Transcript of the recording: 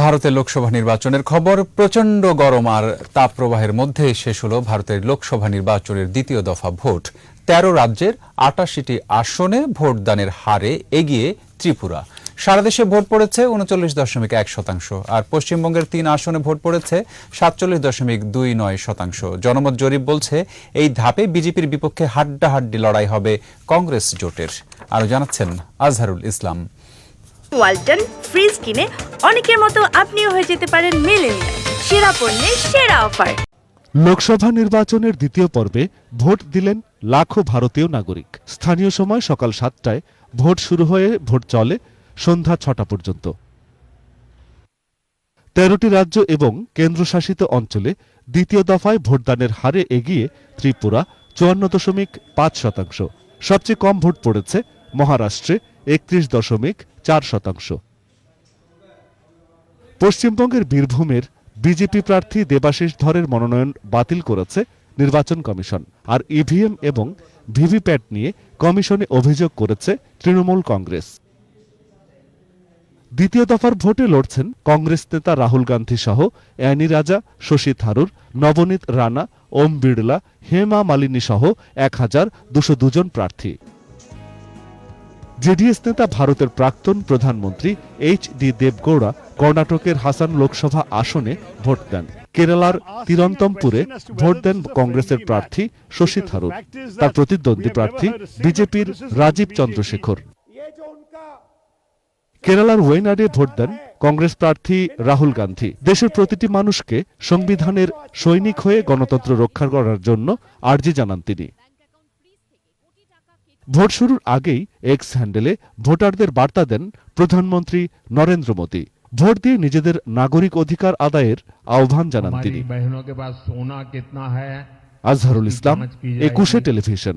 ভারতের লোকসভা নির্বাচনের খবর, প্রচণ্ড গরম আর তাপপ্রবাহের মধ্যে শেষ হল ভারতের লোকসভা নির্বাচনের দ্বিতীয় দফা ভোট। তেরো রাজ্যের আটাশিটি আসনে ভোটদানের হারে এগিয়ে ত্রিপুরা। সারা দেশে ভোট পড়েছে উনচল্লিশ দশমিক এক শতাংশ আর পশ্চিমবঙ্গের তিন আসনে ভোট পড়েছে সাতচল্লিশ দশমিক দুই নয় শতাংশ। জনমত জরিপ বলছে, এই ধাপে বিজেপির বিপক্ষে হাড্ডাহাড্ডি লড়াই হবে কংগ্রেস জোটের। আরও জানাচ্ছেন আজহারুল ইসলাম। ওয়ালটন ফ্রিজ কিনে অনেকের মতো আপনিও হয়ে যেতে পারেন মেলেনিয়া সেরা পণ্যের সেরা অফার। লোকসভা নির্বাচনের দ্বিতীয় পর্বে ভোট দিলেন লাখো ভারতীয় নাগরিক। স্থানীয় সময় সকাল সাতটায় ভোট শুরু হয়ে ভোট চলে সন্ধ্যা ছটা পর্যন্ত। তেরোটি রাজ্য এবং কেন্দ্রশাসিত অঞ্চলে দ্বিতীয় দফায় ভোটদানের হারে এগিয়ে ত্রিপুরা চুয়ান্ন দশমিক পাঁচ শতাংশ। সবচেয়ে কম ভোট পড়েছে মহারাষ্ট্রে একত্রিশ দশমিক চার শতাংশ। পশ্চিমবঙ্গের বীরভূমের বিজেপি প্রার্থী দেবাশিস ধরের মনোনয়ন বাতিল করেছে নির্বাচন কমিশন। আর ইভিএম এবং ভিভিপ্যাট নিয়ে কমিশনে অভিযোগ করেছে তৃণমূল কংগ্রেস। দ্বিতীয় দফার ভোটে লড়ছেন কংগ্রেস নেতা রাহুল গান্ধী সহ অ্যানি রাজা, শশী থারুর, নবনীত রানা, ওম বিড়লা, হেমা মালিনী সহ এক হাজার দুশো দুজন প্রার্থী। জেডিএস নেতা ভারতের প্রাক্তন প্রধানমন্ত্রী এইচ ডি দেবগৌড়া কর্ণাটকের হাসান লোকসভা আসনে ভোট দেন। কেরালার তিরন্তমপুরে ভোট দেন কংগ্রেসের প্রার্থী শশী থারুর। তার প্রতিদ্বন্দ্বী প্রার্থী বিজেপির রাজীব চন্দ্রশেখর। কেরালার ওয়েনাডে ভোট দেন কংগ্রেস প্রার্থী রাহুল গান্ধী। দেশের প্রতিটি মানুষকে সংবিধানের সৈনিক হয়ে গণতন্ত্র রক্ষা করার জন্য আর্জি জানান তিনি। ভোট শুরুর আগেই এক্স হ্যান্ডেলে ভোটারদের বার্তা দেন প্রধানমন্ত্রী নরেন্দ্র মোদী। ভোট দিয়ে নিজেদের নাগরিক অধিকার আদায়ের আহ্বান জানান তিনি। আজহারুল ইসলাম একুশে টেলিভিশন।